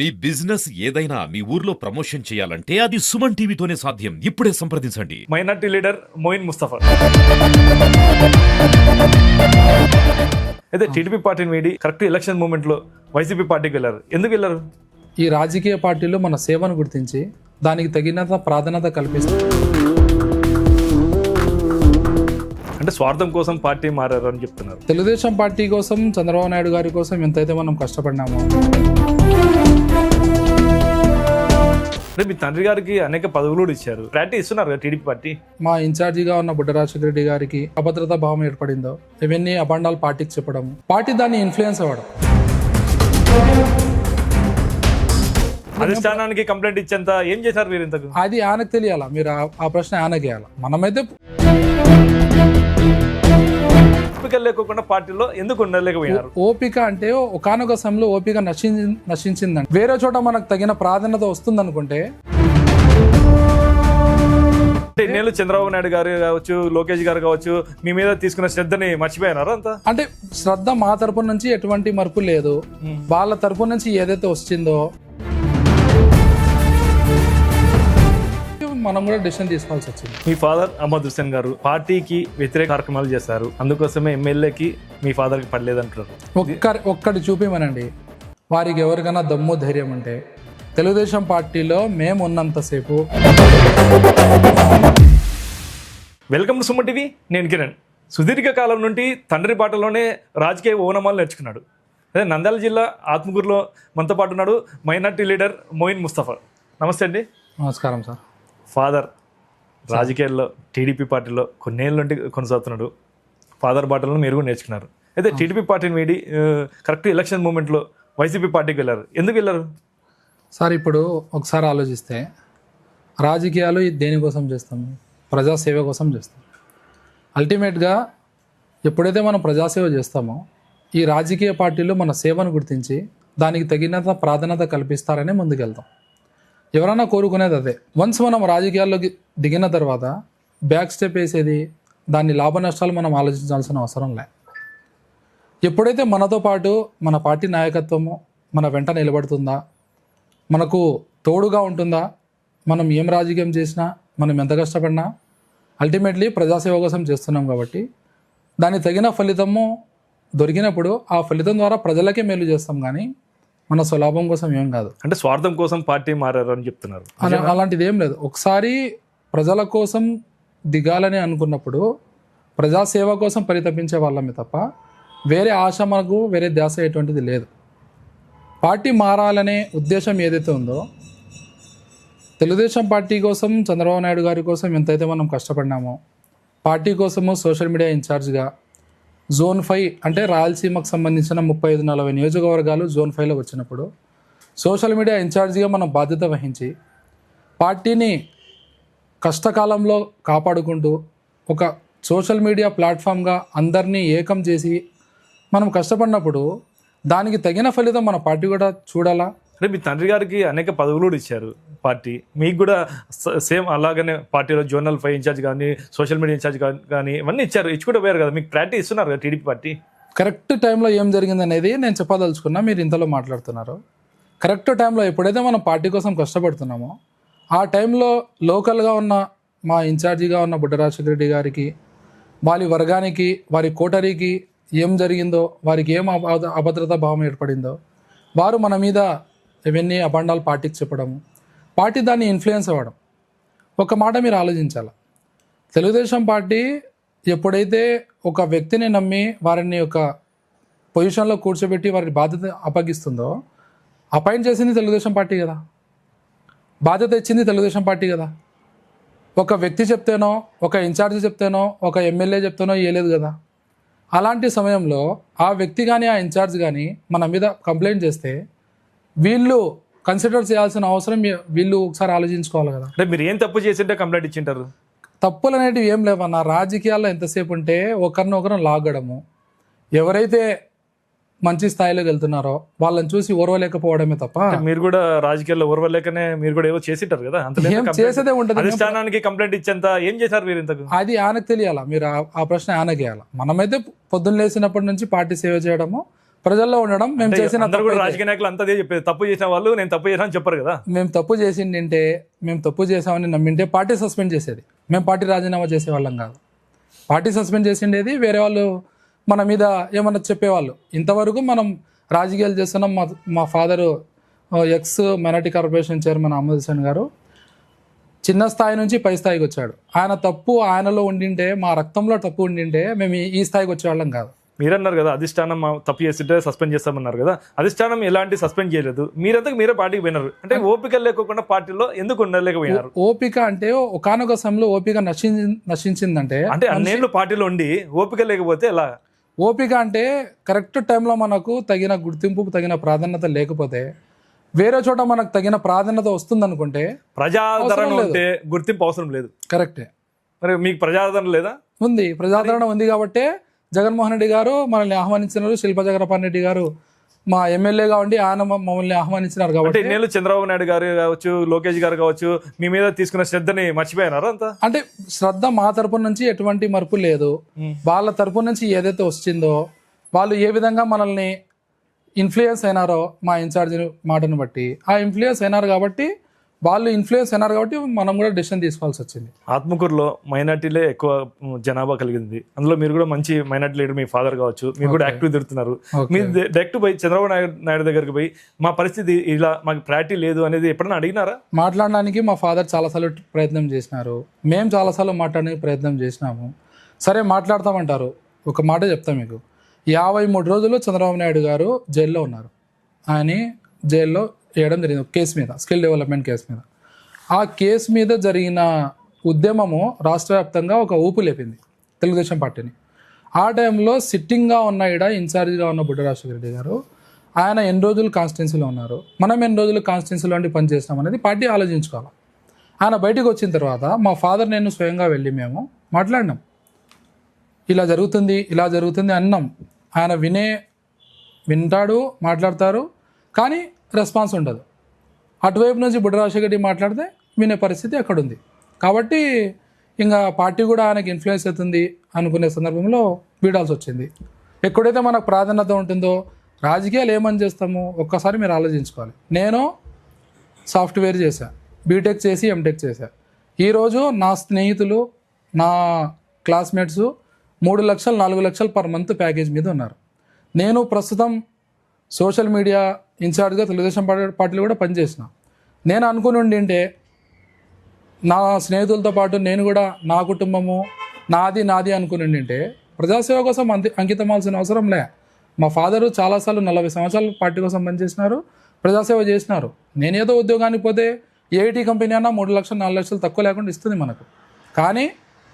మీ business ఏదైనా మీ ఊర్లో promotion చేయాలంటే అది సుమన్ టీవీతోనే సాధ్యం. ఇప్పుడే సంప్రదించండి. Minority leader Moin Mustafa. అయితే టీడీపీ పార్టీని వీడి కరెక్ట్ ఎలక్షన్ మూమెంట్లో వైసీపీ పార్టీకి వెళ్ళారు. ఎందుకు వెళ్ళారు? ఈ రాజకీయ పార్టీలు మన సేవను గుర్తించి దానికి తగినంత ప్రాధాన్యత కల్పిస్తుంది అంటే స్వార్థం కోసం పార్టీ మారారు అని చెప్తున్నారు. తెలుగుదేశం పార్టీ కోసం చంద్రబాబు నాయుడు గారి కోసం ఎంతైతే మనం కష్టపడినామో. అంటే మీ తండ్రి గారికి అనేక పదవులు కూడా ఇచ్చారు. క్లారిటీ ఇస్తున్నారు కదా టీడీపీ పార్టీ? మా ఇన్ఛార్జిగా ఉన్న బుడ్డ రాజశేఖర రెడ్డి గారికి అభద్రతా భావం ఏర్పడిందో ఇవన్నీ అబండాలు పార్టీకి చెప్పడం పార్టీ దాన్ని ఇన్ఫ్లుయెన్స్ అవ్వడం. అధిష్టానానికి కంప్లైంట్ ఇచ్చేంత ఏం చేశారు మీరు ఇంతకు? అది ఆయనకు తెలియాలా? మీరు ఆ- ప్రశ్న ఆయనకి వేయాలి? మనమైతే ఓపిక లేకోకుండా పార్టీలో ఎందుకు ఉండలేకపోయినారు? ఓపిక అంటే ఒకనొక సమయంలో ఓపిక నశించి నశించిందండి. వేరే చోట మనకు తగిన ప్రాధాన్యత వస్తుంది అనుకుంటే అంటే ఇన్నేళ్ళు చంద్రబాబు నాయుడు గారు కావచ్చు లోకేష్ గారు కావచ్చు మీ మీద తీసుకున్న శ్రద్ధని మర్చిపోయినారు అంతా? అంటే శ్రద్ధ మా తరపు నుంచి ఎటువంటి మార్పు లేదు. వాళ్ళ తరపు నుంచి ఏదైతే వచ్చిందో మనం కూడా డెసిషన్ తీసుకోవాల్సి వచ్చింది. మీ ఫాదర్ అహ్మద్ హుస్సేన్ గారు పార్టీకి వ్యతిరేక కార్యక్రమాలు చేశారు. అందుకోసమే ఎమ్మెల్యేకి మీ ఫాదర్కి పడలేదంటారు ఒక్కరి ఒక్కటి చూపిమనండి. వారికి ఎవరికైనా దమ్ము ధైర్యం ఉంటే తెలుగుదేశం పార్టీలో మేము ఉన్నంతసేపు. వెల్కమ్ టు సుమన్ టీవీ నేను కిరణ్. సుదీర్ఘ కాలం నుండి తండ్రి బాటలోనే రాజకీయ ఓనమాలు నేర్చుకున్నాడు. అదే నంద్యాల జిల్లా ఆత్మకూరులో మనతో పాటు ఉన్నాడు మైనార్టీ లీడర్ మోయిన్ ముస్తఫా. నమస్తే అండి. నమస్కారం సార్. ఫాదర్ రాజకీయాల్లో టీడీపీ పార్టీలో కొన్నేళ్ళ నుండి కొనసాగుతున్నాడు. ఫాదర్ బాటలను మీరు కూడా నేర్చుకున్నారు. అయితే టీడీపీ పార్టీని వీడి కరెక్ట్ ఎలక్షన్ మూమెంట్లో వైసీపీ పార్టీకి వెళ్ళారు. ఎందుకు వెళ్ళారు? సార్ ఇప్పుడు ఒకసారి ఆలోచిస్తే రాజకీయాలు దేనికోసం చేస్తాము ప్రజాసేవ కోసం చేస్తాం. అల్టిమేట్గా ఎప్పుడైతే మనం ప్రజాసేవ చేస్తామో ఈ రాజకీయ పార్టీలు మన సేవను గుర్తించి దానికి తగినంత ప్రాధాన్యత కల్పిస్తారని ముందుకెళ్తాం. ఎవరైనా కోరుకునేది అదే. వన్స్ మనం రాజకీయాల్లోకి దిగిన తర్వాత బ్యాక్ స్టెప్ వేసేది దాని లాభ నష్టాలు మనం ఆలోచించాల్సిన అవసరం లే. ఎప్పుడైతే మనతో పాటు మన పార్టీ నాయకత్వము మన వెంట నిలబడుతుందా మనకు తోడుగా ఉంటుందా మనం ఏం రాజకీయం చేసినా మనం ఎంత కష్టపడినా అల్టిమేట్లీ ప్రజాసేవ కోసం చేస్తున్నాం కాబట్టి దానికి తగిన ఫలితము దొరికినప్పుడు ఆ ఫలితం ద్వారా ప్రజలకే మేలు చేస్తాం. కానీ మన స్వలాభం కోసం ఏం కాదు. అంటే స్వార్థం కోసం పార్టీ మారారు అని చెప్తున్నారు. అలా అలాంటిది ఏం లేదు. ఒకసారి ప్రజల కోసం దిగాలని అనుకున్నప్పుడు ప్రజాసేవ కోసం పరితపించే వాళ్ళమే తప్ప వేరే ఆశ మనకు వేరే ధ్యాస ఎటువంటిది లేదు. పార్టీ మారాలనే ఉద్దేశం ఏదైతే ఉందో తెలుగుదేశం పార్టీ కోసం చంద్రబాబు నాయుడు గారి కోసం ఎంతైతే మనం కష్టపడినామో పార్టీ కోసము సోషల్ మీడియా ఇన్ఛార్జ్గా జోన్ ఫైవ్ అంటే రాయలసీమకు సంబంధించిన ముప్పై ఐదు నలభై నియోజకవర్గాలు జోన్ ఫైవ్లో వచ్చినప్పుడు సోషల్ మీడియా ఇన్ఛార్జిగా మనం బాధ్యత వహించి పార్టీని కష్టకాలంలో కాపాడుకుంటూ ఒక సోషల్ మీడియా ప్లాట్ఫామ్గా అందరినీ ఏకం చేసి మనం కష్టపడినప్పుడు దానికి తగిన ఫలితం మన పార్టీ కూడా చూడాలా? అంటే మీ తండ్రి గారికి అనేక పదవులు కూడా ఇచ్చారు పార్టీ. మీకు కూడా సేమ్ అలాగనే పార్టీలో జోనల్ ఫైవ్ ఇన్ఛార్జ్ కానీ సోషల్ మీడియా ఇన్ఛార్జ్ కానీ ఇవన్నీ ఇచ్చారు. ఇచ్చుకుంటూ పోయారు కదా. మీకు ప్రాక్టీస్ ఇస్తున్నారు కదా టీడీపీ పార్టీ? కరెక్ట్ టైంలో ఏం జరిగింది అనేది నేను చెప్పదలుచుకున్నా. మీరు ఇంతలో మాట్లాడుతున్నారు. కరెక్ట్ టైంలో ఎప్పుడైతే మనం పార్టీ కోసం కష్టపడుతున్నామో ఆ టైంలో లోకల్గా ఉన్న మా ఇన్ఛార్జిగా ఉన్న బుడ్డరాజశేఖర రెడ్డి గారికి వారి వర్గానికి వారి కోటరీకి ఏం జరిగిందో వారికి ఏం అభ- అభద్రతా భావం ఏర్పడిందో వారు మన మీద ఇవన్నీ అబండాలు పార్టీకి చెప్పడం పార్టీ దాన్ని ఇన్ఫ్లుయెన్స్ అవ్వడం. ఒక మాట మీరు ఆలోచించాలి. తెలుగుదేశం పార్టీ ఎప్పుడైతే ఒక వ్యక్తిని నమ్మి వారిని ఒక పొజిషన్లో కూర్చోబెట్టి వారి బాధ్యత అప్పగిస్తుందో అపాయింట్ చేసింది తెలుగుదేశం పార్టీ కదా. బాధ్యత ఇచ్చింది తెలుగుదేశం పార్టీ కదా. ఒక వ్యక్తి చెప్తేనో ఒక ఇన్ఛార్జ్ చెప్తేనో ఒక ఎమ్మెల్యే చెప్తేనో ఇవ్వలేదు కదా. అలాంటి సమయంలో ఆ వ్యక్తి కానీ ఆ ఇన్ఛార్జ్ కానీ మన మీద కంప్లైంట్ చేస్తే వీళ్ళు కన్సిడర్ చేయాల్సిన అవసరం వీళ్ళు ఒకసారి ఆలోచించుకోవాలి కదా. అంటే మీరు ఏం తప్పు చేసింటే కంప్లైంట్ ఇచ్చింటారు? తప్పులు అనేటివి ఏం లేవన్న రాజకీయాల్లో ఎంతసేపు ఉంటే ఒకరినొకరు లాగడము. ఎవరైతే మంచి స్థాయిలోకి వెళ్తున్నారో వాళ్ళని చూసి ఓర్వలేకపోవడమే తప్ప మీరు కూడా రాజకీయాల్లో ఓర్వలేకనే మీరు కూడా ఏవో చేసింటారు కదా? ఏం. చేసేదే ఉంటుంది అధిష్టానానికి కంప్లైంట్ ఇచ్చేంత ఏం చేశారు మీరు ఇంతకు? అది ఆయనకు తెలియాలా మీరు ఆ- ప్రశ్న ఆయనకి వేయాలి మనమైతే పొద్దున్న లేచినప్పటి నుంచి పార్టీ సేవ చేయడము ప్రజల్లో ఉండడం మేము చేసిన రాజకీయ నాయకులు అంతా చెప్పేది. తప్పు చేసిన వాళ్ళు నేను తప్పు చేసిన అని చెప్పరు కదా. మేము తప్పు చేసిండింటే మేము తప్పు చేసామని నమ్మింటే పార్టీ సస్పెండ్ చేసేది. మేము పార్టీ రాజీనామా చేసేవాళ్ళం కాదు. పార్టీ సస్పెండ్ చేసిండేది వేరే వాళ్ళు మన మీద ఏమన్నా చెప్పేవాళ్ళు. ఇంతవరకు మనం రాజకీయాలు చేస్తున్నాం. మా మా father ex minority corporation chairman Hussain గారు చిన్న స్థాయి నుంచి పై స్థాయికి వచ్చాడు. ఆయన తప్పు ఆయనలో ఉండింటే మా రక్తంలో తప్పు ఉండింటే మేము ఈ స్థాయికి వచ్చేవాళ్ళం కాదు. మీరన్నారు కదా అధిష్టానం తప్పు చేస్తుంటే సస్పెండ్ చేస్తామన్నారు కదా అధిష్టానం ఎలాంటి సస్పెండ్ చేయలేదు. మీరంతా మీరే పార్టీకి పోయినారు. అంటే ఓపిక లేకోకుండా పార్టీలో ఎందుకు ఉండలేకపోయినారు? ఓపిక అంటే ఒకనొక సమయంలో ఓపిక నశించి నశించిందంటే అంటే అన్నేళ్ళు పార్టీలో ఉండి ఓపిక లేకపోతే ఎలా? ఓపిక అంటే కరెక్ట్ టైంలో మనకు తగిన గుర్తింపు తగిన ప్రాధాన్యత లేకపోతే వేరే చోట మనకు తగిన ప్రాధాన్యత వస్తుంది అనుకుంటే ప్రజాదరణ. ఉంటే గుర్తింపు అవసరం లేదు. కరెక్టే. మరి మీకు ప్రజాదరణ లేదా? ఉంది. ప్రజాదరణ ఉంది కాబట్టి జగన్మోహన్ రెడ్డి గారు మనల్ని ఆహ్వానించినారు. శిల్ప జగరపాన్ రెడ్డి గారు మా ఎమ్మెల్యేగా ఉండి ఆయన మమ్మల్ని ఆహ్వానించినారు కాబట్టి ఇన్నేళ్ళు చంద్రబాబు నాయుడు గారు కావచ్చు లోకేష్ గారు కావచ్చు మీ మీద తీసుకున్న శ్రద్ధని మర్చిపోయినారు అంతా? అంటే శ్రద్ధ మా తరపు నుంచి ఎటువంటి మరుపు లేదు. వాళ్ళ తరపు నుంచి ఏదైతే వచ్చిందో వాళ్ళు ఏ విధంగా మనల్ని ఇన్ఫ్లుయెన్స్ అయినారో మా ఇన్ఛార్జ్ మాటను బట్టి. ఆ ఇన్ఫ్లుయెన్స్ అయినారు కాబట్టి వాళ్ళు ఇన్ఫ్లుయెన్స్ అయినారు కాబట్టి మనం కూడా డెసిషన్ తీసుకోవాల్సి వచ్చింది. ఆత్మకూరులో మైనార్టీలే ఎక్కువ జనాభా కలిగింది. అందులో మీరు కూడా మంచి మైనార్టీ లీడర్ మీ ఫాదర్ కావచ్చు. మీరు కూడా యాక్టివ్ తిరుగుతున్నారు. మీరు డైరెక్ట్ పోయి చంద్రబాబు నాయుడు నాయుడు దగ్గరికి పోయి మా పరిస్థితి ఇలా మాకు ప్రయారిటీ లేదు అనేది ఎప్పుడైనా అడిగినారా? మాట్లాడడానికి మా ఫాదర్ చాలాసార్లు ప్రయత్నం చేసినారు. మేము చాలాసార్లు మాట్లాడడానికి ప్రయత్నం చేసినాము. సరే మాట్లాడతామంటారు. ఒక మాట చెప్తా మీకు. యాభై మూడు రోజులు చంద్రబాబు నాయుడు గారు జైల్లో ఉన్నారు. ఆయన జైల్లో వేయడం జరిగింది ఒక కేసు మీద స్కిల్ డెవలప్మెంట్ కేసు మీద. ఆ కేసు మీద జరిగిన ఉద్యమము రాష్ట్ర వ్యాప్తంగా ఒక ఊపు లేపింది తెలుగుదేశం పార్టీని. ఆ టైంలో సిట్టింగ్గా ఉన్న ఇడ ఇన్ఛార్జ్గా ఉన్న బుడ్డ రెడ్డి గారు ఆయన ఎన్ని రోజులు కాన్స్టిట్యున్సీలో ఉన్నారు మనం ఎన్ని రోజులు కాన్స్టిట్యున్సీలో ఉండి పనిచేస్తాం అనేది పార్టీ ఆలోచించుకోవాలి. ఆయన బయటకు వచ్చిన తర్వాత మా ఫాదర్ నేను స్వయంగా వెళ్ళి మేము మాట్లాడినాం. ఇలా జరుగుతుంది ఇలా జరుగుతుంది అన్నాం. ఆయన వినే వింటాడు మాట్లాడతారు. కానీ రెస్పాన్స్ ఉండదు. అటువైపు నుంచి బుడ్డ రెడ్డి మాట్లాడితే వినే పరిస్థితి అక్కడ ఉంది కాబట్టి ఇంకా పార్టీ కూడా ఆయనకి ఇన్ఫ్లుయెన్స్ అవుతుంది అనుకునే సందర్భంలో వీడాల్సి వచ్చింది. ఎక్కడైతే మనకు ప్రాధాన్యత ఉంటుందో రాజకీయాలు ఏమని చేస్తాము ఒక్కసారి మీరు ఆలోచించుకోవాలి. నేను సాఫ్ట్వేర్ చేశా బీటెక్ చేసి ఎంటెక్ చేశా. ఈరోజు నా స్నేహితులు నా క్లాస్మేట్స్ మూడు లక్షలు నాలుగు లక్షలు పర్ మంత్ ప్యాకేజ్ మీద ఉన్నారు. నేను ప్రస్తుతం సోషల్ మీడియా ఇన్ఛార్జ్గా తెలుగుదేశం పార్టీ పార్టీలో కూడా పనిచేసిన. నేను అనుకుని ఉండింటే నా స్నేహితులతో పాటు నేను కూడా నా కుటుంబము నాది నాది అనుకుని ఉండింటే ప్రజాసేవ కోసం అంకి అంకితమాల్సిన అవసరం లే. మా ఫాదరు చాలాసార్లు నలభై సంవత్సరాలు పార్టీ కోసం పనిచేసినారు ప్రజాసేవ చేసినారు. నేనేదో ఉద్యోగానికి పోతే ఏఐటీ కంపెనీ అన్నా మూడు లక్షలు నాలుగు లక్షలు తక్కువ లేకుండా ఇస్తుంది మనకు. కానీ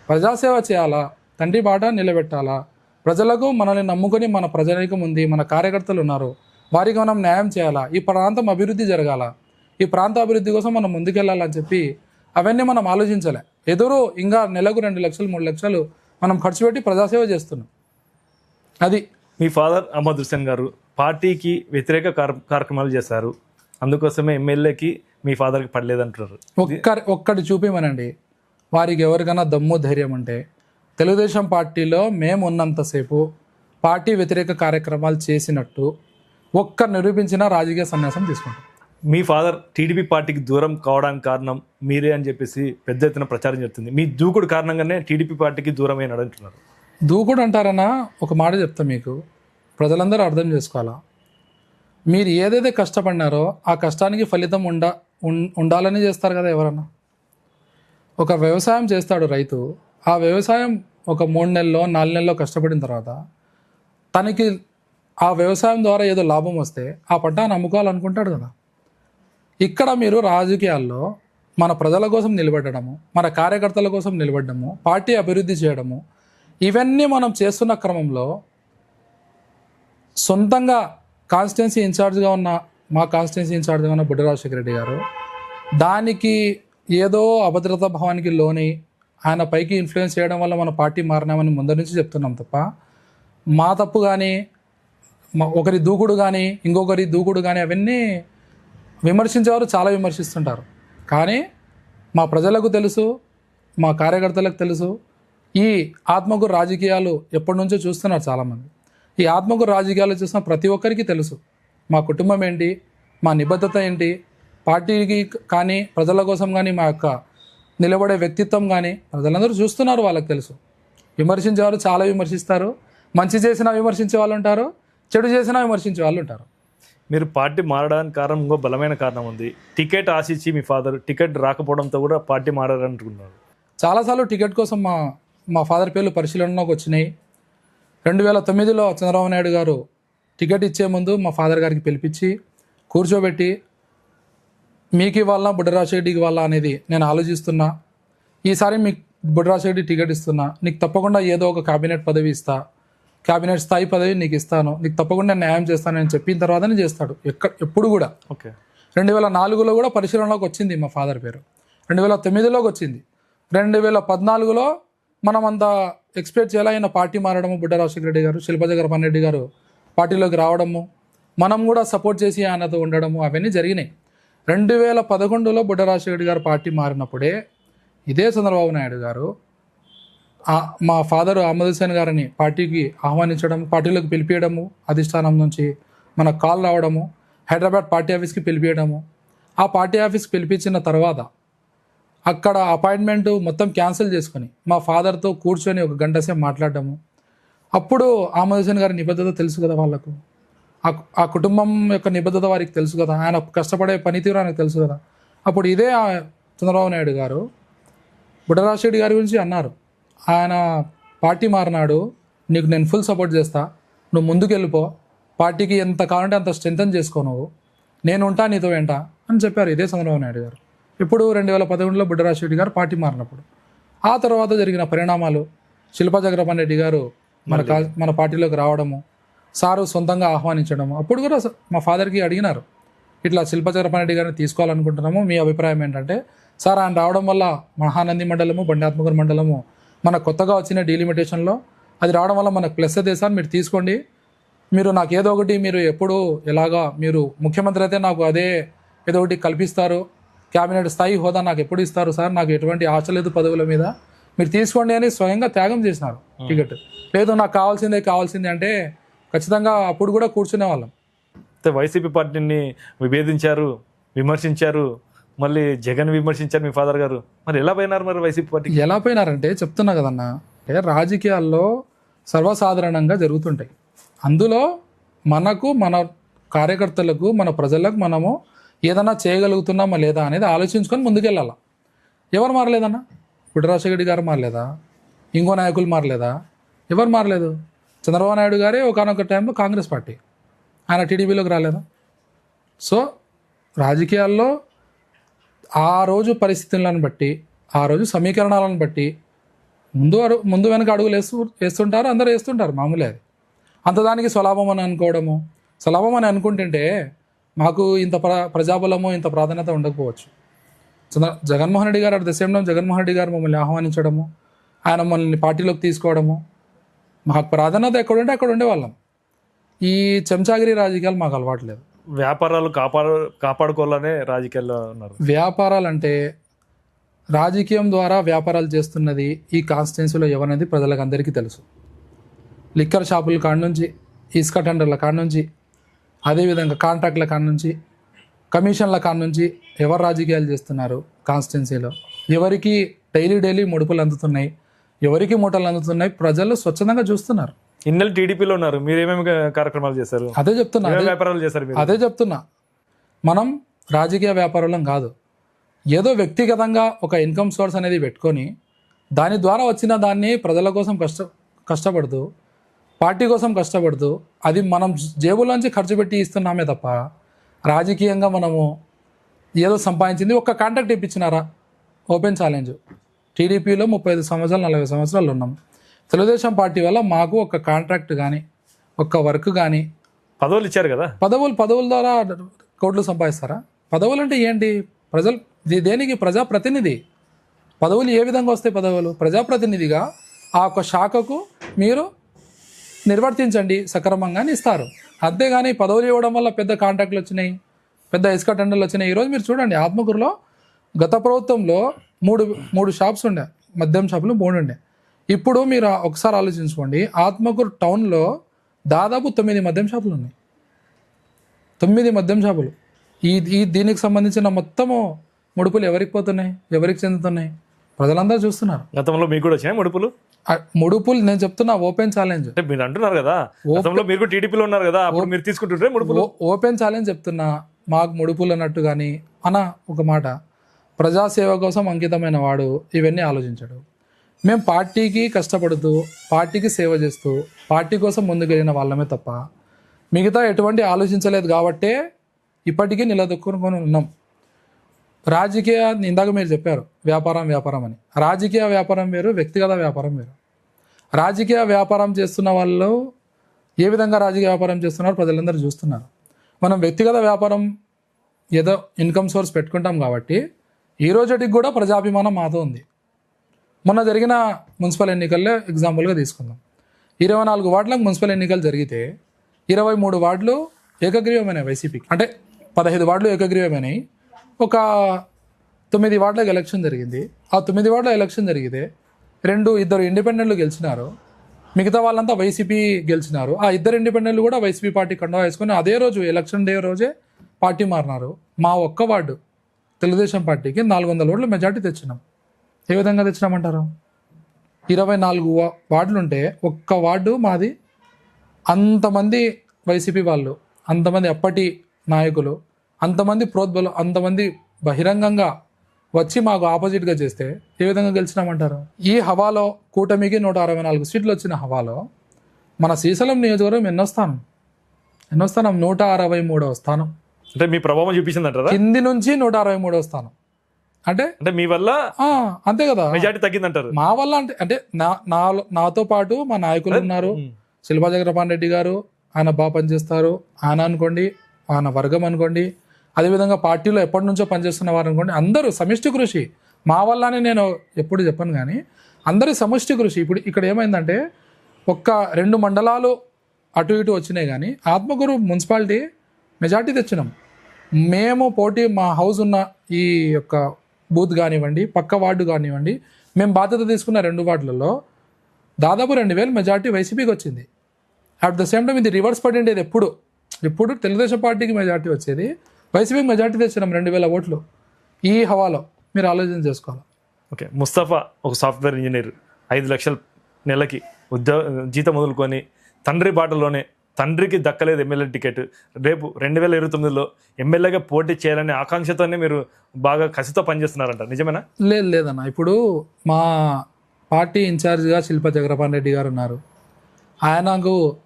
ప్రజాసేవ చేయాలా? తండ్రి బాట నిలబెట్టాలా? ప్రజలకు మనల్ని నమ్ముకొని మన ప్రజానీకం ఉంది మన కార్యకర్తలు ఉన్నారు. వారికి మనం న్యాయం చేయాలా? ఈ ప్రాంతం అభివృద్ధి జరగాల? ఈ ప్రాంత అభివృద్ధి కోసం మనం ముందుకెళ్ళాలని చెప్పి అవన్నీ మనం ఆలోచించలే. ఎదురు ఇంకా నెలకు రెండు లక్షలు మూడు లక్షలు మనం ఖర్చు పెట్టి ప్రజాసేవ చేస్తున్నాం. అది. మీ ఫాదర్ అహ్మద్ హుస్సేన్ గారు పార్టీకి వ్యతిరేక కార్- కార్యక్రమాలు చేశారు. అందుకోసమే ఎమ్మెల్యేకి మీ ఫాదర్కి పడలేదంటున్నారు. ఒక్కరి ఒక్కటి చూపిమనండి. వారికి ఎవరికైనా దమ్ము ధైర్యం ఉంటే తెలుగుదేశం పార్టీలో మేము ఉన్నంతసేపు పార్టీ వ్యతిరేక కార్యక్రమాలు చేసినట్టు ఒక్క నిరూపించిన రాజకీయ సన్యాసం తీసుకుంటాం. మీ ఫాదర్ టీడీపీ పార్టీకి దూరం కావడానికి కారణం మీరే అని చెప్పేసి పెద్ద ఎత్తున ప్రచారం జరుగుతుంది. మీ దూకుడు కారణంగానే టీడీపీ పార్టీకి దూరం అయినాడు అంటున్నారు. దూకుడు అంటారన్నా ఒక మాట చెప్తా మీకు. ప్రజలందరూ అర్థం చేసుకోవాలా? మీరు ఏదైతే కష్టపడినారో ఆ కష్టానికి ఫలితం ఉండ ఉండాలని చేస్తారు కదా ఎవరన్నా? ఒక వ్యవసాయం చేస్తాడు రైతు. ఆ వ్యవసాయం ఒక మూడు నెలల్లో నాలుగు నెలల్లో కష్టపడిన తర్వాత తనకి ఆ వ్యవసాయం ద్వారా ఏదో లాభం వస్తే ఆ పట్టాన్ని అమ్ముకోవాలనుకుంటాడు కదా. ఇక్కడ మీరు రాజకీయాల్లో మన ప్రజల కోసం నిలబడము మన కార్యకర్తల కోసం నిలబడము పార్టీ అభివృద్ధి చేయడము ఇవన్నీ మనం చేస్తున్న క్రమంలో సొంతంగా కాన్స్టిట్యున్సీ ఇన్ఛార్జ్గా ఉన్న మా కాన్స్టిట్యున్సీ ఇన్ఛార్జ్గా ఉన్న బుడ్డ రాజశేఖర రెడ్డి గారు దానికి ఏదో అభద్రతా భావానికి లోని ఆయన పైకి ఇన్ఫ్లుయెన్స్ చేయడం వల్ల మన పార్టీ మారినామని ముందర నుంచి చెప్తున్నాం తప్ప మా తప్పు కానీ మా- ఒకరి దూకుడు కానీ ఇంకొకరి దూకుడు కానీ అవన్నీ విమర్శించేవారు చాలా విమర్శిస్తుంటారు. కానీ మా ప్రజలకు తెలుసు మా కార్యకర్తలకు తెలుసు ఈ ఆత్మకు రాజకీయాలు ఎప్పటి నుంచో చూస్తున్నారు చాలామంది. ఈ ఆత్మకు రాజకీయాలు చూసిన ప్రతి ఒక్కరికి తెలుసు మా కుటుంబం ఏంటి మా నిబద్ధత ఏంటి పార్టీకి కానీ ప్రజల కోసం కానీ మా యొక్క నిలబడే వ్యక్తిత్వం కానీ ప్రజలందరూ చూస్తున్నారు వాళ్ళకి తెలుసు. విమర్శించేవారు చాలా విమర్శిస్తారు. మంచి చేసినా విమర్శించే వాళ్ళు ఉంటారు. చెడు చేసినా విమర్శించే వాళ్ళు ఉంటారు. మీరు పార్టీ మారడానికి కారణం ఇంకో బలమైన కారణం ఉంది. టికెట్ ఆశించి మీ ఫాదర్ టికెట్ రాకపోవడంతో కూడా పార్టీ మారారనుకున్నారు చాలాసార్లు టికెట్ కోసం మా మా ఫాదర్ పేర్లు పరిశీలనలోకి వచ్చినాయి. రెండు వేల తొమ్మిదిలో చంద్రబాబు నాయుడు గారు టికెట్ ఇచ్చే ముందు మా ఫాదర్ గారికి పిలిపించి కూర్చోబెట్టి మీకు ఇవ్వాలా బుడ్డరాజశెట్టికి ఇవ్వాలా అనేది నేను ఆలోచిస్తున్నా. ఈసారి మీకు బుడ్డరాజశెట్టి టికెట్ ఇస్తున్నా. నీకు తప్పకుండా ఏదో ఒక క్యాబినెట్ పదవి ఇస్తా. క్యాబినెట్ స్థాయి పదవి నీకు ఇస్తాను. నీకు తప్పకుండా న్యాయం చేస్తానని చెప్పిన తర్వాతనే చేస్తాడు. ఎక్కడ ఎప్పుడు కూడా. ఓకే. రెండు వేల నాలుగులో కూడా పరిశీలనలోకి వచ్చింది మా ఫాదర్ పేరు. రెండు వేల తొమ్మిదిలోకి వచ్చింది. రెండు వేల పద్నాలుగులో మనం అంత ఎక్స్పెక్ట్ చేయాలి? ఆయన పార్టీ మారడము బుడ్డ రాజశేఖర రెడ్డి గారు శిల్పజగరపన్ రెడ్డి గారు పార్టీలోకి రావడము మనం కూడా సపోర్ట్ చేసి ఆయనతో ఉండడము అవన్నీ జరిగినాయి. రెండు వేల పదకొండులో బుడ్డ రాజశేఖర్ గారు పార్టీ మారినప్పుడే ఇదే చంద్రబాబు నాయుడు గారు మా ఫాదర్ అహ్మద్ హుసేన్ గారిని పార్టీకి ఆహ్వానించడం పార్టీలోకి పిలిపించడము అధిష్టానం నుంచి మన కాల్ రావడము హైదరాబాద్ పార్టీ ఆఫీస్కి పిలిపించడము ఆ పార్టీ ఆఫీస్కి పిలిపించిన తర్వాత అక్కడ అపాయింట్మెంట్ మొత్తం క్యాన్సిల్ చేసుకొని మా ఫాదర్తో కూర్చొని ఒక గంట సేపు మాట్లాడడము. అప్పుడు అహ్మద్ హుసేన్ గారి నిబద్ధత తెలుసు కదా వాళ్ళకు? ఆ- ఆ కుటుంబం యొక్క నిబద్ధత వారికి తెలుసు కదా. ఆయన కష్టపడే పనితీరు ఆయనకు తెలుసు కదా. అప్పుడు ఇదే చంద్రబాబు నాయుడు గారు బుడ్డరాజశెడ్డి గారి గురించి అన్నారు. ఆయన పార్టీ మారినాడు నీకు నేను ఫుల్ సపోర్ట్ చేస్తా నువ్వు ముందుకు వెళ్ళిపో పార్టీకి ఎంత కావాలంటే అంత స్ట్రెంథన్ చేసుకో నువ్వు. నేను ఉంటా నీతో వెంట అని చెప్పారు ఇదే చంద్రబాబు నాయుడు గారు. ఇప్పుడు రెండు వేల పదకొండులో బుడ్డరాజశెడ్డి గారు పార్టీ మారినప్పుడు. ఆ తర్వాత జరిగిన పరిణామాలు శిల్పా జగరమన్ రెడ్డి గారు మన మన పార్టీలోకి రావడము సారు సొంతంగా ఆహ్వానించడము అప్పుడు కూడా మా ఫాదర్కి అడిగినారు. ఇట్లా శిల్ప జగరమన్ రెడ్డి గారిని తీసుకోవాలనుకుంటున్నాము మీ అభిప్రాయం ఏంటంటే సార్ ఆయన రావడం వల్ల మహానంది మండలము బండాత్మకర్ మండలము మన కొత్తగా వచ్చిన డీలిమిటేషన్లో అది రావడం వల్ల మనకు ప్లస్ అదే సార్ మీరు తీసుకోండి. మీరు నాకు ఏదో ఒకటి మీరు ఎప్పుడు ఎలాగా మీరు ముఖ్యమంత్రి అయితే నాకు అదే ఏదో ఒకటి కల్పిస్తారు. క్యాబినెట్ స్థాయి హోదా నాకు ఎప్పుడు ఇస్తారు సార్? నాకు ఎటువంటి ఆశ లేదు పదవుల మీద. మీరు తీసుకోండి అని స్వయంగా త్యాగం చేసినారు టికెట్. లేదు నాకు కావాల్సిందే కావాల్సిందే అంటే ఖచ్చితంగా అప్పుడు కూడా కూర్చునే వాళ్ళం. అయితే వైసీపీ పార్టీని విభేదించారు విమర్శించారు మళ్ళీ జగన్ విమర్శించారు మీ ఫాదర్ గారు. మరి ఎలా పోయినారు మరి వైసీపీ పార్టీకి? ఎలా పోయినారంటే చెప్తున్నా కదన్నా అంటే రాజకీయాల్లో సర్వసాధారణంగా జరుగుతుంటాయి. అందులో మనకు మన కార్యకర్తలకు మన ప్రజలకు మనము ఏదైనా చేయగలుగుతున్నామా లేదా అనేది ఆలోచించుకొని ముందుకెళ్ళాలి? ఎవరు మారలేదన్నా? ఇప్పుడు రాజశేఖర గారు మారలేదా? ఇంకో నాయకులు మారలేదా? ఎవరు మారలేదు? చంద్రబాబు నాయుడు గారే ఒకనొక టైంలో కాంగ్రెస్ పార్టీ. ఆయన టీడీపీలోకి రాలేదు? సో రాజకీయాల్లో ఆ రోజు పరిస్థితులను బట్టి ఆ రోజు సమీకరణాలను బట్టి ముందు ముందు వెనక అడుగులు వేస్తూ వేస్తుంటారు అందరూ వేస్తుంటారు మామూలే అది. అంత దానికి స్వలాభం అని అనుకోవడము స్వలాభం అని అనుకుంటుంటే మాకు ఇంత ప్ర ప్రజాబలము ఇంత ప్రాధాన్యత ఉండకపోవచ్చు. చంద్ర జగన్మోహన్ రెడ్డి గారు at the same time Jaganmohan Reddy గారు మమ్మల్ని ఆహ్వానించడము ఆయన మనల్ని పార్టీలోకి తీసుకోవడము మాకు ప్రాధాన్యత ఎక్కడ ఉంటే అక్కడ ఉండేవాళ్ళం ఈ చెంచాగిరి రాజకీయాలు మాకు అలవాట్లేదు వ్యాపారాలు కాపాడు కాపాడుకోవాలనే రాజకీయాల్లో ఉన్నారు. వ్యాపారాలంటే రాజకీయం ద్వారా వ్యాపారాలు చేస్తున్నది ఈ కాన్స్టిట్యున్సీలో ఎవరనేది ప్రజలకు అందరికీ తెలుసు. లిక్కర్ షాపుల కాడ నుంచి ఇసుక టెండర్ల కాడ నుంచి అదేవిధంగా కాంట్రాక్ట్ల కాడ నుంచి కమిషన్ల కాడ నుంచి ఎవరు రాజకీయాలు చేస్తున్నారు కాన్స్టిట్యున్సీలో? ఎవరికి డైలీ డైలీ ముడుపులు అందుతున్నాయి? ఎవరికి మూటలు అందుతున్నాయి? ప్రజలు స్వచ్ఛందంగా చూస్తున్నారు. ఇన్నెలు టీడీపీలో ఉన్నారు. మీరు ఏమేమి కార్యక్రమాలు చేశారు? అదే చెప్తున్నా. వ్యాపారాలు చేశారు అదే చెప్తున్నా. మనం రాజకీయ వ్యాపారులం కాదు. ఏదో వ్యక్తిగతంగా ఒక ఇన్కమ్ సోర్స్ అనేది పెట్టుకొని దాని ద్వారా వచ్చిన దాన్ని ప్రజల కోసం కష్ట కష్టపడుతూ పార్టీ కోసం కష్టపడుతూ అది మనం జేబులోంచి ఖర్చు పెట్టి ఇస్తున్నామే తప్ప రాజకీయంగా మనము ఏదో సంపాదించింది ఒక్క కాంటాక్ట్ ఇప్పించినారా? Open challenge. టీడీపీలో ముప్పై ఐదు సంవత్సరాలు నలభై సంవత్సరాలు ఉన్నాం. తెలుగుదేశం పార్టీ వల్ల మాకు ఒక కాంట్రాక్ట్ కానీ ఒక్క వర్క్ కానీ పదవులు ఇచ్చారు కదా? పదవులు పదవుల ద్వారా కోట్లు సంపాదిస్తారా? పదవులు అంటే ఏంటి? ప్రజలు దేనికి? ప్రజాప్రతినిధి. పదవులు ఏ విధంగా వస్తాయి పదవులు? ప్రజాప్రతినిధిగా ఆ ఒక్క శాఖకు మీరు నిర్వర్తించండి సక్రమంగా అని ఇస్తారు. అంతేగాని పదవులు ఇవ్వడం వల్ల పెద్ద కాంట్రాక్ట్లు వచ్చినాయి పెద్ద ఇసుక టెండర్లు వచ్చినాయి. ఈరోజు మీరు చూడండి ఆత్మకూరులో గత ప్రభుత్వంలో మూడు మూడు షాప్స్ ఉండే. మద్యం షాపులు మూడు ఉండే. ఇప్పుడు మీరు ఒకసారి ఆలోచించుకోండి. ఆత్మకూరు టౌన్లో దాదాపు తొమ్మిది మద్యం షాపులు ఉన్నాయి. తొమ్మిది మద్యం షాపులు ఈ ఈ దీనికి సంబంధించిన మొత్తము ముడుపులు ఎవరికి పోతున్నాయి? ఎవరికి చెందుతున్నాయి? ప్రజలందరూ చూస్తున్నారు. గతంలో మీకు కూడా వచ్చినాయి ముడుపులు? ముడుపులు నేను చెప్తున్నా ఓపెన్ ఛాలెంజ్ అంటే మీరు అంటున్నారు కదా. గతంలో మీరు టీడీపీలో ఉన్నారు కదా. అప్పుడు మీరు తీసుకుంటుంటే ముడుపులు? ఓపెన్ ఛాలెంజ్ చెప్తున్నా. మాకు ముడుపులు అన్నట్టు కానీ అన్న ఒక మాట. ప్రజాసేవ కోసం అంకితమైన వాడు ఇవన్నీ ఆలోచించాడు. మేము పార్టీకి కష్టపడుతూ పార్టీకి సేవ చేస్తూ పార్టీ కోసం ముందుకెళ్ళిన వాళ్ళమే తప్ప మిగతా ఎటువంటి ఆలోచించలేదు కాబట్టే ఇప్పటికీ నిలదొక్కుని ఉన్నాం. రాజకీయ ఇందాక మీరు చెప్పారు వ్యాపారం వ్యాపారం అని. రాజకీయ వ్యాపారం వేరు వ్యక్తిగత వ్యాపారం వేరు. రాజకీయ వ్యాపారం చేస్తున్న వాళ్ళు ఏ విధంగా రాజకీయ వ్యాపారం చేస్తున్నారో ప్రజలందరూ చూస్తున్నారు. మనం వ్యక్తిగత వ్యాపారం ఏదో ఇన్కమ్ సోర్స్ పెట్టుకుంటాం కాబట్టి ఈ రోజుటికి కూడా ప్రజాభిమానం మాతో ఉంది. మొన్న జరిగిన మున్సిపల్ ఎన్నికల్లో ఎగ్జాంపుల్గా తీసుకుందాం. ఇరవై నాలుగు వార్డులకు మున్సిపల్ ఎన్నికలు జరిగితే ఇరవై మూడు వార్డులు ఏకగ్రీవమైనవి వైసీపీకి. అంటే పదహైదు వార్డులు ఏకగ్రీవమైనవి. ఒక తొమ్మిది వార్డులకు ఎలక్షన్ జరిగింది. ఆ తొమ్మిది వార్డుల ఎలక్షన్ జరిగితే రెండు ఇద్దరు ఇండిపెండెంట్లు గెలిచినారు. మిగతా వాళ్ళంతా వైసీపీ గెలిచినారు. ఆ ఇద్దరు ఇండిపెండెంట్లు కూడా వైసీపీ పార్టీ కండవా వేసుకొని అదే రోజు ఎలక్షన్ డే రోజే పార్టీ మారినారు. మా ఒక్క వార్డు తెలుగుదేశం పార్టీకి నాలుగు వందల ఓట్ల మెజార్టీ తెచ్చినాం. ఏ విధంగా తెచ్చినామంటారు? ఇరవై నాలుగు వార్డులుంటే వార్డులు ఉంటే ఒక్క వార్డు మాది. అంతమంది వైసీపీ వాళ్ళు అంతమంది అప్పటి నాయకులు అంతమంది ప్రోద్బలం అంతమంది బహిరంగంగా వచ్చి మాకు ఆపోజిట్గా చేస్తే ఏ విధంగా గెలిచినామంటారు? ఈ హవాలో కూటమికి నూట అరవై నాలుగు సీట్లు వచ్చిన హవాలో మన శ్రీశైలం నియోజకవర్గం ఎన్నో స్థానం. ఎన్నో స్థానం? నూట అరవై మూడవ స్థానం. అంటే మీ ప్రభావం చూపించింది అంటారా కింది నుంచి నూట అరవై మూడవ స్థానం. అంటే అంటే మీ వల్ల అంతే కదా. మెజార్టీ తగ్గిందంటారు. మా వల్ల అంటే అంటే నా నాతో పాటు మా నాయకులు ఉన్నారు. శిల్పా జగరపాన్ రెడ్డి గారు ఆయన బాగా పనిచేస్తారు. ఆయన అనుకోండి ఆయన వర్గం అనుకోండి అదేవిధంగా పార్టీలో ఎప్పటి నుంచో పనిచేస్తున్న వారు అనుకోండి అందరూ సమిష్టి కృషి. మా వల్లనే నేను ఎప్పుడు చెప్పను కానీ అందరి సమిష్టి కృషి. ఇప్పుడు ఇక్కడ ఏమైందంటే ఒక్క రెండు మండలాలు అటు ఇటు వచ్చినాయి కానీ ఆత్మకూరు మున్సిపాలిటీ మెజార్టీ తెచ్చినాం. మేము పోటీ మా హౌస్ ఉన్న ఈ యొక్క బూత్ కానివ్వండి పక్క వార్డు కానివ్వండి మేము బాధ్యత తీసుకున్న రెండు వార్డులలో దాదాపు రెండు వేలు మెజార్టీ వైసీపీకి వచ్చింది. అట్ ద సేమ్ టైం ఇది రివర్స్ పడిండేది ఎప్పుడు. ఎప్పుడు తెలుగుదేశం పార్టీకి మెజార్టీ వచ్చేది వైసీపీకి మెజార్టీ తెచ్చినాం రెండు వేల ఓట్లు. ఈ హవాలో మీరు ఆలోచన చేసుకోవాలి? ఓకే ముస్తఫా ఒక సాఫ్ట్వేర్ ఇంజనీర్ ఐదు లక్షల నెలకి ఉద్యోగ జీతం మొదలుకొని తండ్రి బాటలోనే తండ్రికి దక్కలేదు ఎమ్మెల్యే టికెట్. రేపు రెండు వేల ఇరవై తొమ్మిదిలో ఎమ్మెల్యేగా పోటీ చేయాలనే ఆకాంక్షతోనే మీరు బాగా కసితో పనిచేస్తున్నారంట. నిజమేనా? లేదు లేదన్న. ఇప్పుడు మా పార్టీ ఇన్ఛార్జిగా శిల్ప జగరపాన్ రెడ్డి గారు ఉన్నారు. ఆయనకు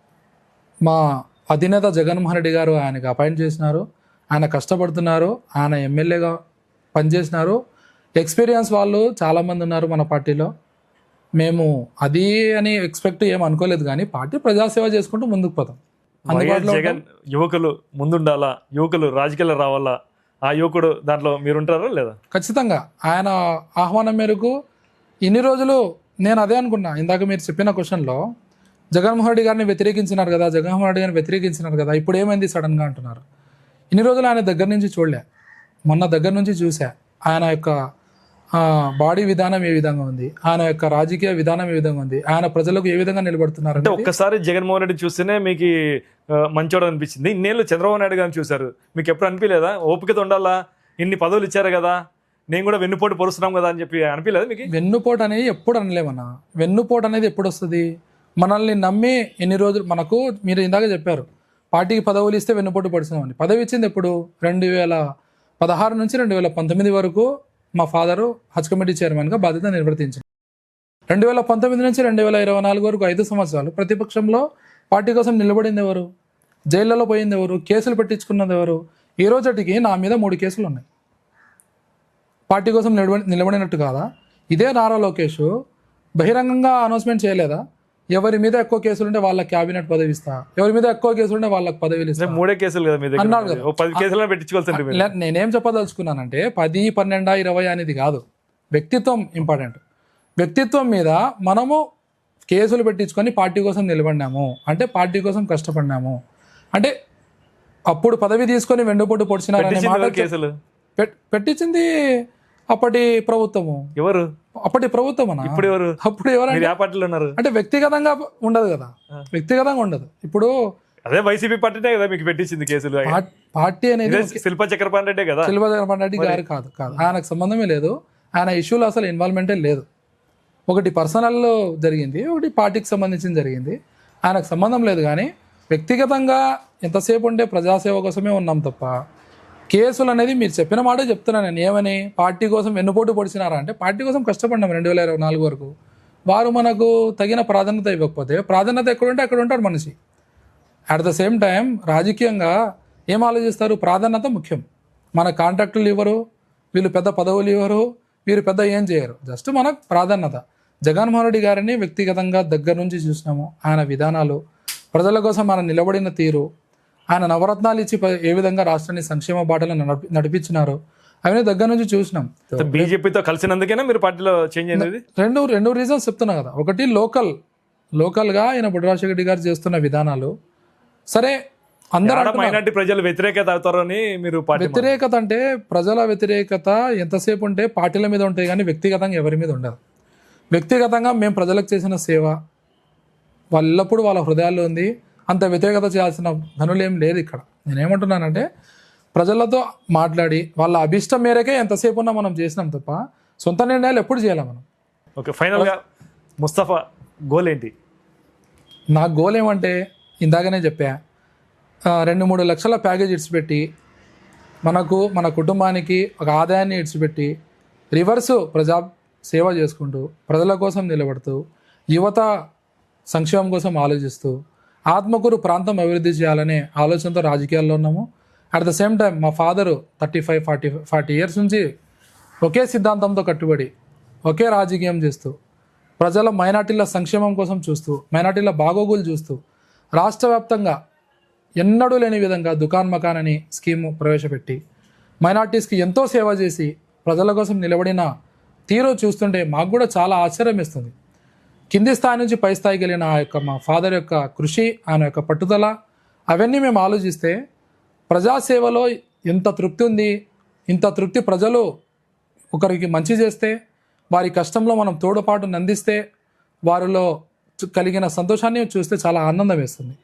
మా అధినేత జగన్మోహన్ రెడ్డి గారు ఆయనకు అపాయింట్ చేసినారు. ఆయన కష్టపడుతున్నారు. ఆయన ఎమ్మెల్యేగా పనిచేసినారు. ఎక్స్పీరియన్స్ వాళ్ళు చాలామంది ఉన్నారు మన పార్టీలో. మేము అది అని ఎక్స్పెక్ట్ ఏం అనుకోలేదు కానీ పార్టీ ప్రజాసేవ చేసుకుంటూ ముందుకు పోతాం. అందుబాటులో జగన్ యువకులు ముందుండాలా? యువకులు రాజకీయాలు రావాలా? ఆ యువకుడు దాంట్లో మీరు ఉంటారా లేదా? ఖచ్చితంగా. ఆయన ఆహ్వానం మేరకు ఇన్ని రోజులు నేను అదే అనుకున్నా. ఇందాక మీరు చెప్పిన క్వశ్చన్లో జగన్మోహన్ రెడ్డి గారిని వ్యతిరేకించినారు కదా జగన్మోహన్ రెడ్డి గారిని వ్యతిరేకించినారు కదా ఇప్పుడు ఏమైంది సడన్గా అంటున్నారు. ఇన్ని రోజులు ఆయన దగ్గర నుంచి చూడలే. మొన్న దగ్గర నుంచి చూసా. ఆయన యొక్క బాడీ విధానం ఏ విధంగా ఉంది? ఆయన యొక్క రాజకీయ విధానం ఏ విధంగా ఉంది? ఆయన ప్రజలకు ఏ విధంగా నిలబడుతున్నారు అంటే ఒక్కసారి జగన్మోహన్ రెడ్డి చూస్తేనే మీకు మంచోడు అనిపించింది. ఇన్నేళ్ళు చంద్రబాబు నాయుడు గారిని చూశారు. మీకు ఎప్పుడు అనిపించలేదా? ఓపికతో ఉండాలా? ఇన్ని పదవులు ఇచ్చారు కదా. నేను కూడా వెన్నుపోటు పొరుస్తున్నాం కదా అని చెప్పి అనిపించలేదు మీకు? వెన్నుపోటు అనేది ఎప్పుడు అనలేమన్నా. వెన్నుపోటు అనేది ఎప్పుడు వస్తుంది? మనల్ని నమ్మి ఎన్ని రోజులు మనకు మీరు ఇందాక చెప్పారు పార్టీకి పదవులు ఇస్తే వెన్నుపోటు పడుతున్నామని పదవి ఇచ్చింది ఎప్పుడు? రెండు వేల పదహారు నుంచి రెండు వేల పంతొమ్మిది వరకు మా ఫాదరు హజ్ కమిటీ చైర్మన్గా బాధ్యత నిర్వర్తించారు. రెండు వేల పంతొమ్మిది నుంచి రెండు వేల ఇరవై నాలుగు వరకు ఐదు సంవత్సరాలు ప్రతిపక్షంలో పార్టీ కోసం నిలబడింది ఎవరు? జైళ్ళలో పోయింది ఎవరు? కేసులు పెట్టించుకున్నది ఎవరు? ఈ రోజుటికి నా మీద మూడు కేసులు ఉన్నాయి. పార్టీ కోసం నిలబడి నిలబడినట్టు కాదా? ఇదే నారా లోకేష్ బహిరంగంగా అనౌన్స్మెంట్ చేయలేదా? ఎవరి మీద ఎక్కువ కేసులు ఉంటే వాళ్ళకి క్యాబినెట్ పదవి ఇస్తా. ఎవరి మీద ఎక్కువ కేసులు ఉంటే వాళ్ళకి పదవిలు ఇస్తా. మూడే కేసులు కదా మీ దగ్గర అన్నాడు కదా. పది కేసులు పెట్టించుకోవాల్సింది నేనేం చెప్పదలుచుకున్నానంటే పది పన్నెండా ఇరవై అనేది కాదు. వ్యక్తిత్వం ఇంపార్టెంట్. వ్యక్తిత్వం మీద మనము కేసులు పెట్టించుకొని పార్టీ కోసం నిలబడినాము. అంటే పార్టీ కోసం కష్టపడినాము. అంటే అప్పుడు పదవి తీసుకొని వెండుపోటు పొడిచినారనే పెట్టించింది మాట ఎవరు కేసులు? పెట్- పెట్టించింది అప్పటి ప్రభుత్వము. ఎవరు? అప్పటి ప్రభుత్వం ఇప్పుడు ఎవరు? అప్పుడు పార్టీలో ఉన్నారు? అంటే వ్యక్తిగతంగా ఉండదు కదా. వ్యక్తిగతంగా ఉండదు. ఇప్పుడు అదే వైసీపీ పార్టీనే కదా మీకు పెట్టించింది కేసులు. పార్టీ అనేది శిల్ప చక్రపాణి రెడ్డే కదా. శిల్పజగన్ రెడ్డి గారు కాదు కాదు. ఆయనకు సంబంధమే లేదు. ఆయన ఇష్యూలో అసలు ఇన్వాల్వ్మెంటే లేదు. ఒకటి పర్సనల్ జరిగింది ఒకటి పార్టీకి సంబంధించింది జరిగింది. ఆయనకు సంబంధం లేదు కానీ వ్యక్తిగతంగా ఎంతసేపు ఉంటే ప్రజాసేవ కోసమే ఉన్నాం తప్ప కేసులు అనేది మీరు చెప్పిన మాటే చెప్తున్నాను నేను. ఏమని? పార్టీ కోసం వెన్నుపోటు పొడిచినారా అంటే పార్టీ కోసం కష్టపడినాం రెండు వేల ఇరవై నాలుగు వరకు. వారు మనకు తగిన ప్రాధాన్యత ఇవ్వకపోతే ప్రాధాన్యత ఎక్కడుంటే అక్కడ ఉంటాడు మనిషి. అట్ ద సేమ్ టైం రాజకీయంగా ఏం ఆలోచిస్తారు? ప్రాధాన్యత ముఖ్యం. మన కాంట్రాక్టులు ఇవ్వరు వీళ్ళు పెద్ద పదవులు ఇవ్వరు వీరు పెద్ద ఏం చేయరు. జస్ట్ మనకు ప్రాధాన్యత. జగన్మోహన్ రెడ్డి గారిని వ్యక్తిగతంగా దగ్గర నుంచి చూసినాము. ఆయన విధానాలు ప్రజల కోసం ఆయన నిలబడిన తీరు ఆయన నవరత్నాలు ఇచ్చి ఏ విధంగా రాష్ట్రాన్ని సంక్షేమ బాటలో నడిపి నడిపించినారు అవన్నీ దగ్గర నుంచి చూసినాం. బీజేపీతో కలిసినందుకేనా మీరు పార్టీలో చేంజ్ అయింది రెండు రెండు రీజన్స్ చెప్తున్నా కదా. ఒకటి లోకల్. లోకల్గా ఆయన బుడ్డ రాజశేఖర రెడ్డి గారు చేస్తున్న విధానాలు. సరే అందరూ మైనార్టీ ప్రజలు వ్యతిరేకత అవుతారని మీరు వ్యతిరేకత అంటే ప్రజల వ్యతిరేకత ఎంతసేపు ఉంటే పార్టీల మీద ఉంటాయి కానీ వ్యక్తిగతంగా ఎవరి మీద ఉండదు. వ్యక్తిగతంగా మేము ప్రజలకు చేసిన సేవ వాళ్ళప్పుడు వాళ్ళ హృదయాల్లో ఉంది. అంత వ్యతిరేకత చేయాల్సిన ధనులు ఏం లేదు ఇక్కడ. నేనేమంటున్నానంటే ప్రజలతో మాట్లాడి వాళ్ళ అభిష్టం మేరకే ఎంతసేపు ఉన్నా మనం చేసినాం తప్ప సొంత నిర్ణయాలు ఎప్పుడు చేయాలి మనం? ఓకే ఫైనల్గా ముస్తఫా గోల్ ఏంటి నా గోల్ ఏమంటే ఇందాకనే చెప్పా రెండు మూడు లక్షల ప్యాకేజ్ ఇడిచిపెట్టి మనకు మన కుటుంబానికి ఒక ఆదాయాన్ని ఇడిచిపెట్టి రివర్స్ ప్రజా సేవ చేసుకుంటూ ప్రజల కోసం నిలబడుతూ యువత సంక్షేమం కోసం ఆలోచిస్తూ ఆత్మకూరు ప్రాంతం అభివృద్ధి చేయాలనే ఆలోచనతో రాజకీయాల్లో ఉన్నాము. అట్ ద సేమ్ టైం మా father thirty five forty forty years నుంచి ఒకే సిద్ధాంతంతో కట్టుబడి ఒకే రాజకీయం చేస్తూ ప్రజల మైనార్టీల సంక్షేమం కోసం చూస్తూ మైనార్టీల బాగోగులు చూస్తూ రాష్ట్ర వ్యాప్తంగా ఎన్నడూ లేని విధంగా దుకాన్ మకాన్ అని స్కీము ప్రవేశపెట్టి మైనార్టీస్కి ఎంతో సేవ చేసి ప్రజల కోసం నిలబడిన తీరు చూస్తుంటే మాకు కూడా చాలా ఆశ్చర్యం ఇస్తుంది కింది స్థాయి నుంచి పై స్థాయికి వెళ్ళిన ఆ యొక్క మా ఫాదర్ యొక్క కృషి ఆయన యొక్క పట్టుదల అవన్నీ మేము ఆలోచిస్తే ప్రజాసేవలో ఎంత తృప్తి ఉంది ఇంత తృప్తి ప్రజలు ఒకరికి మంచి చేస్తే వారి కష్టంలో మనం తోడుపాటు అందిస్తే వారిలో కలిగిన సంతోషాన్ని చూస్తే చాలా ఆనందం వేస్తుంది.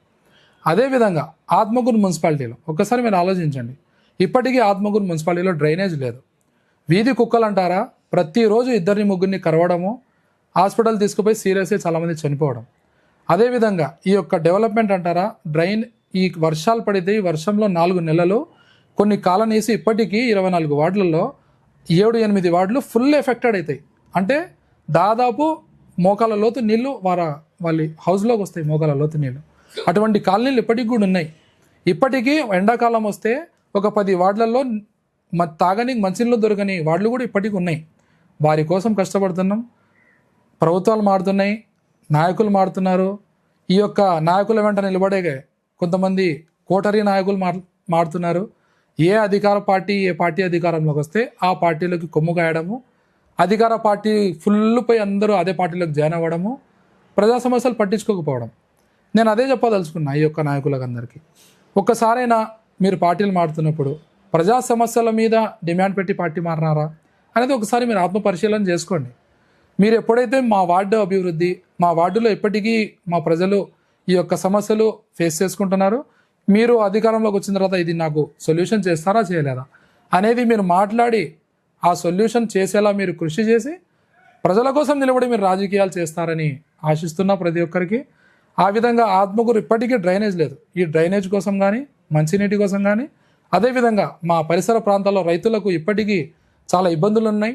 అదేవిధంగా ఆత్మకూరు మున్సిపాలిటీలో ఒక్కసారి మీరు ఆలోచించండి. ఇప్పటికీ ఆత్మకూరు మున్సిపాలిటీలో డ్రైనేజ్ లేదు. వీధి కుక్కలు అంటారా ప్రతిరోజు ఇద్దరిని ముగ్గురిని కరవడము హాస్పిటల్ తీసుకుపోయి సీరియస్గా చాలామంది చనిపోవడం. అదేవిధంగా ఈ యొక్క డెవలప్మెంట్ అంటారా డ్రైన్ ఈ వర్షాలు పడితే ఈ వర్షంలో నాలుగు నెలలు కొన్ని కాలనీస్ ఇప్పటికీ ఇరవై నాలుగు వార్డులలో ఏడు ఎనిమిది వార్డులు ఫుల్ ఎఫెక్టెడ్ అవుతాయి. అంటే దాదాపు మోకాల లోతు నీళ్ళు వార వాళ్ళ హౌస్లోకి వస్తాయి మోకాల లోతు నీళ్ళు. అటువంటి కాలనీలు ఇప్పటికి కూడా ఉన్నాయి. ఇప్పటికీ ఎండాకాలం వస్తే ఒక పది వార్డులలో మ తాగని మంచినీళ్ళు దొరకని వార్డులు కూడా ఇప్పటికీ ఉన్నాయి. వారి కోసం కష్టపడుతున్నాం. ప్రభుత్వాలు మారుతున్నాయి నాయకులు మారుతున్నారు. ఈ యొక్క నాయకుల వెంట నిలబడే కొంతమంది కోటరీ నాయకులు మార్ మారుతున్నారు. ఏ అధికార పార్టీ ఏ పార్టీ అధికారంలోకి వస్తే ఆ పార్టీలోకి కొమ్ము కాయడము అధికార పార్టీ ఫుల్ పోయి అందరూ అదే పార్టీలోకి జాయిన్ అవ్వడము ప్రజా సమస్యలు పట్టించుకోకపోవడం. నేను అదే చెప్పదలుచుకున్నా ఈ యొక్క నాయకులకు అందరికీ. ఒక్కసారైనా మీరు పార్టీలు మారుతున్నప్పుడు ప్రజా సమస్యల మీద డిమాండ్ పెట్టి పార్టీ మారినారా? అనేది ఒకసారి మీరు ఆత్మపరిశీలన చేసుకోండి. మీరు ఎప్పుడైతే మా వార్డు అభివృద్ధి మా వార్డులో ఎప్పటికీ మా ప్రజలు ఈ యొక్క సమస్యలు ఫేస్ చేసుకుంటున్నారు మీరు అధికారంలోకి వచ్చిన తర్వాత ఇది నాకు సొల్యూషన్ చేస్తారా చేయలేదా అనేది మీరు మాట్లాడి ఆ సొల్యూషన్ చేసేలా మీరు కృషి చేసి ప్రజల కోసం నిలబడి మీరు రాజకీయాలు చేస్తారని ఆశిస్తున్నా ప్రతి ఒక్కరికి. ఆ విధంగా ఆత్మకూరు ఇప్పటికీ డ్రైనేజ్ లేదు. ఈ డ్రైనేజ్ కోసం కానీ మంచినీటి కోసం కానీ అదేవిధంగా మా పరిసర ప్రాంతాల్లో రైతులకు ఇప్పటికీ చాలా ఇబ్బందులు ఉన్నాయి.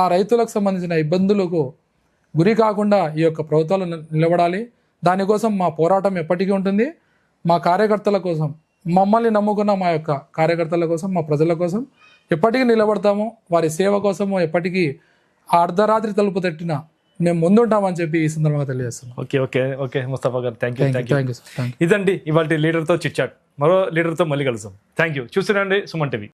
ఆ రైతులకు సంబంధించిన ఇబ్బందులకు గురి కాకుండా ఈ యొక్క ప్రభుత్వాలు నిలబడాలి. దానికోసం మా పోరాటం ఎప్పటికీ ఉంటుంది. మా కార్యకర్తల కోసం మమ్మల్ని నమ్ముకున్న మా యొక్క కార్యకర్తల కోసం మా ప్రజల కోసం ఎప్పటికీ నిలబడతాము. వారి సేవ కోసము ఎప్పటికీ ఆ అర్ధరాత్రి తలుపు తట్టిన మేము ముందుంటామని చెప్పి ఈ సందర్భంగా తెలియజేస్తున్నాం. ఓకే ఓకే ఓకే ముస్తఫా గారు. థ్యాంక్ యూ థ్యాంక్ యూ ఇదండి ఇవాళ లీడర్తో చిట్ చాట్ మరో లీడర్తో మళ్ళీ కలుద్దాం. థ్యాంక్ యూ చూస్తున్నాండి సుమన్ టీవీ.